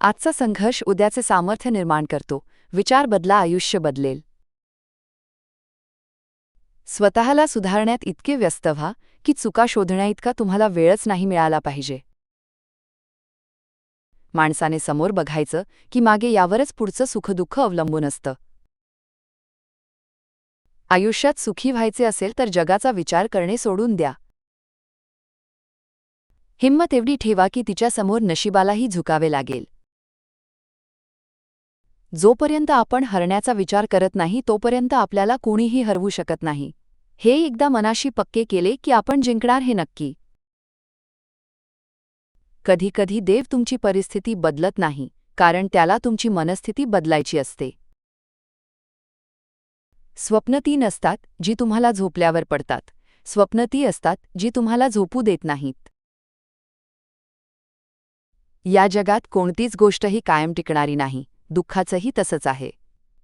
आजचा संघर्ष उद्याचे सामर्थ्य निर्माण करतो. विचार बदला आयुष्य बदलेल. स्वतःला सुधारण्यात इतके व्यस्त व्हा की चुका शोधण्याइतका तुम्हाला वेळच नाही मिळाला पाहिजे. माणसाने समोर बघायचं की मागे यावरच पुढचं सुखदुःख अवलंबून असतं. आयुष्यात सुखी व्हायचे असेल तर जगाचा विचार करणे सोडून द्या. हिंमत एवढी ठेवा की तिच्यासमोर नशिबालाही झुकावे लागेल. जोपर्यंत आपण हरण्याचा विचार करत नाही तोपर्यंत आपल्याला कोणीही हरवू शकत नाही. हे एकदा मनाशी पक्के केले की आपण जिंकणार हे नक्की. कधीकधी देव तुमची परिस्थिती बदलत नाही कारण त्याला तुमची मनस्थिती बदलायची असते. स्वप्न ती नसतात जी तुम्हाला झोपल्यावर पडतात. स्वप्न ती असतात जी तुम्हाला झोपू देत नाहीत. या जगात कोणतीच गोष्टही कायम टिकणारी नाही. दुःखाचंही तसंच आहे.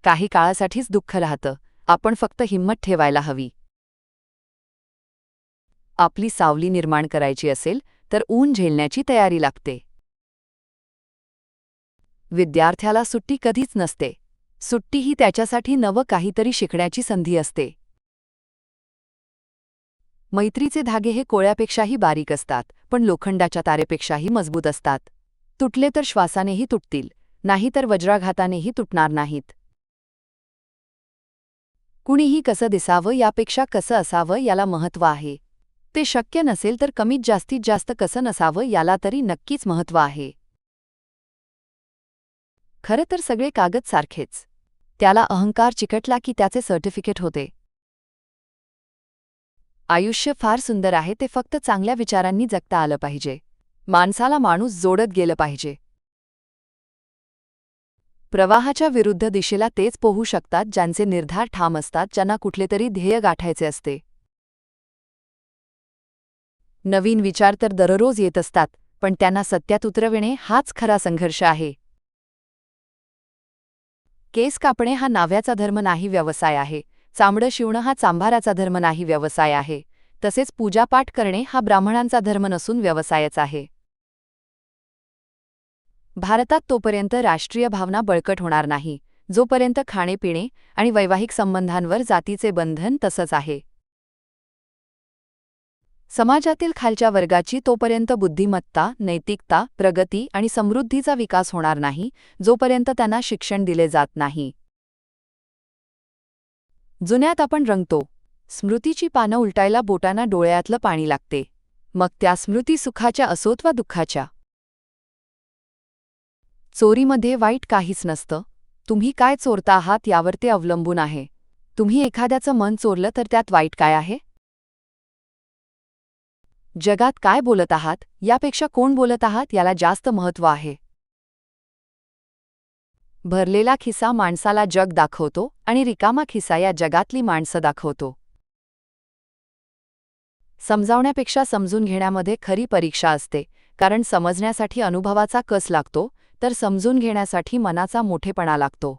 काही काळासाठीच दुःख राहतं. आपण फक्त हिंमत ठेवायला हवी. आपली सावली निर्माण करायची असेल तर ऊन झेलण्याची तयारी लागते. विद्यार्थ्याला सुट्टी कधीच नसते. सुट्टी ही त्याच्यासाठी नवं काहीतरी शिकण्याची संधी असते. मैत्रीचे धागे हे कोळ्यापेक्षाही बारीक असतात पण लोखंडाच्या तारेपेक्षाही मजबूत असतात. तुटले तर श्वासानेही तुटतील. नाहीतर वज्राघातानेही तुटणार नाहीत. कुणीही कसं दिसावं यापेक्षा कसं असावं याला महत्त्व आहे. ते शक्य नसेल तर कमीत जास्तीत जास्त कसं नसावं याला तरी नक्कीच महत्त्व आहे. खरं तर सगळे कागद सारखेच. त्याला अहंकार चिकटला की त्याचे सर्टिफिकेट होते. आयुष्य फार सुंदर आहे ते फक्त चांगल्या विचारांनी जगता आलं पाहिजे. माणसाला माणूस जोडत गेलं पाहिजे. प्रवाहाच्या विरुद्ध दिशेला तेच पोहू शकतात ज्यांचे निर्धार ठाम असतात ज्यांना कुठलेतरी ध्येय गाठायचे असते. नवीन विचार तर दररोज येत असतात पण त्यांना सत्यात उतरविणे हाच खरा संघर्ष आहे. केस कापणे हा नाव्याचा धर्म नाही व्यवसाय आहे चामडं शिवणं हा चांभाराचा धर्म नाही व्यवसाय आहे तसेच पूजापाठ करणे हा ब्राह्मणांचा धर्म नसून व्यवसायच आहे. भारतात तोपर्यंत राष्ट्रीय भावना बळकट होणार नाही जोपर्यंत खाणेपिणे आणि वैवाहिक संबंधांवर जातीचे बंधन तसंच आहे. समाजातील खालच्या वर्गाची तोपर्यंत बुद्धिमत्ता नैतिकता प्रगती आणि समृद्धीचा विकास होणार नाही जोपर्यंत त्यांना शिक्षण दिले जात नाही. जुन्यात आपण रंगतो. स्मृतीची पानं उलटायला बोटांना डोळ्यातलं पाणी लागते. मग त्या स्मृती सुखाच्या असोत वा दुःखाच्या चोरीमध्ये वाईट काहीच नसतं. तुम्ही काय चोरता आहात यावर ते अवलंबून आहे. तुम्ही एखाद्याचं मन चोरलं तर त्यात वाईट काय आहे? जगात काय बोलत आहात? यापेक्षा कोण बोलत आहात याला जास्त महत्त्व आहे. भरलेला खिसा माणसाला जग दाखवतो आणि रिकामा खिसा या जगातली माणसं दाखवतो. समजावण्यापेक्षा समजून घेण्यामध्ये खरी परीक्षा असते कारण समजण्यासाठी अनुभवाचा कस लागतो? तर समजून घेण्यासाठी मनाचा मोठेपणा लागतो.